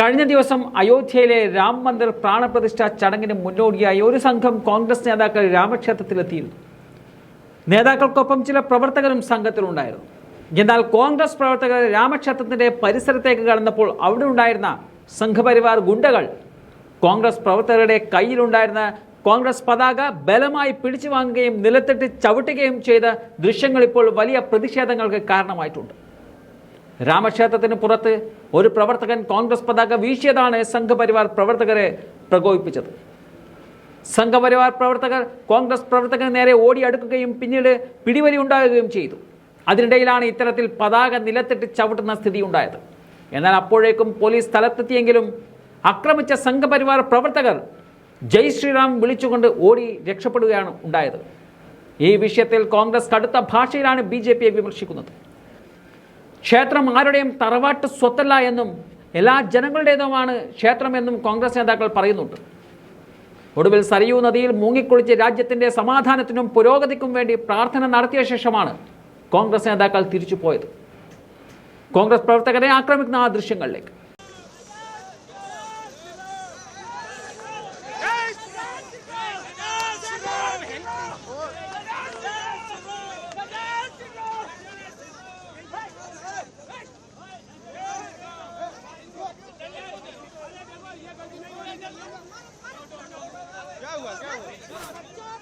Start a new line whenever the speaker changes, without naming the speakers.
കഴിഞ്ഞ ദിവസം അയോധ്യയിലെ രാം മന്ദിർ പ്രാണപ്രതിഷ്ഠ ചടങ്ങിന് മുന്നോടിയായി ഒരു സംഘം കോൺഗ്രസ് നേതാക്കൾ രാമക്ഷേത്രത്തിലെത്തിയിരുന്നു. നേതാക്കൾക്കൊപ്പം ചില പ്രവർത്തകരും സംഘത്തിലുണ്ടായിരുന്നു. എന്നാൽ കോൺഗ്രസ് പ്രവർത്തകർ രാമക്ഷേത്രത്തിന്റെ പരിസരത്തേക്ക് കടന്നപ്പോൾ അവിടെ ഉണ്ടായിരുന്ന സംഘപരിവാർ ഗുണ്ടകൾ കോൺഗ്രസ് പ്രവർത്തകരുടെ കയ്യിലുണ്ടായിരുന്ന കോൺഗ്രസ് പതാക ബലമായി പിടിച്ചു വാങ്ങുകയും നിലത്തിട്ട് ചവിട്ടുകയും ചെയ്ത ദൃശ്യങ്ങൾ ഇപ്പോൾ വലിയ പ്രതിഷേധങ്ങൾക്ക് കാരണമായിട്ടുണ്ട്. രാമക്ഷേത്രത്തിന് പുറത്ത് ഒരു പ്രവർത്തകൻ കോൺഗ്രസ് പതാക വീശിയതാണ് സംഘപരിവാർ പ്രവർത്തകരെ പ്രകോപിപ്പിച്ചത്. സംഘപരിവാർ പ്രവർത്തകർ കോൺഗ്രസ് പ്രവർത്തകന് നേരെ ഓടിയടുക്കുകയും പിന്നീട് പിടിവലി ഉണ്ടാകുകയും ചെയ്തു. അതിനിടയിലാണ് ഇത്തരത്തിൽ പതാക നിലത്തിട്ട് ചവിട്ടുന്ന സ്ഥിതി ഉണ്ടായത്. എന്നാൽ അപ്പോഴേക്കും പോലീസ് സ്ഥലത്തെത്തിയെങ്കിലും ആക്രമിച്ച സംഘപരിവാർ പ്രവർത്തകർ ജയ് ശ്രീറാം വിളിച്ചുകൊണ്ട് ഓടി രക്ഷപ്പെടുകയാണ് ഉണ്ടായത്. ഈ വിഷയത്തിൽ കോൺഗ്രസ് കടുത്ത ഭാഷയിലാണ് ബി വിമർശിക്കുന്നത്. ക്ഷേത്രം ആരുടെയും തറവാട്ട് സ്വത്തല്ല എന്നും എല്ലാ ജനങ്ങളുടേതുമാണ് ക്ഷേത്രമെന്നും കോൺഗ്രസ് നേതാക്കൾ പറയുന്നുണ്ട്. ഒടുവിൽ സരയൂ നദിയിൽ മുങ്ങിക്കുളിച്ച് രാജ്യത്തിന്റെ സമാധാനത്തിനും പുരോഗതിക്കും വേണ്ടി പ്രാർത്ഥന നടത്തിയ ശേഷമാണ് കോൺഗ്രസ് നേതാക്കൾ തിരിച്ചു പോയത് കോൺഗ്രസ് പ്രവർത്തകരെ ആക്രമിക്കുന്ന ആ ദൃശ്യങ്ങളിലേക്ക്.
क्या हुआ क्या हुआ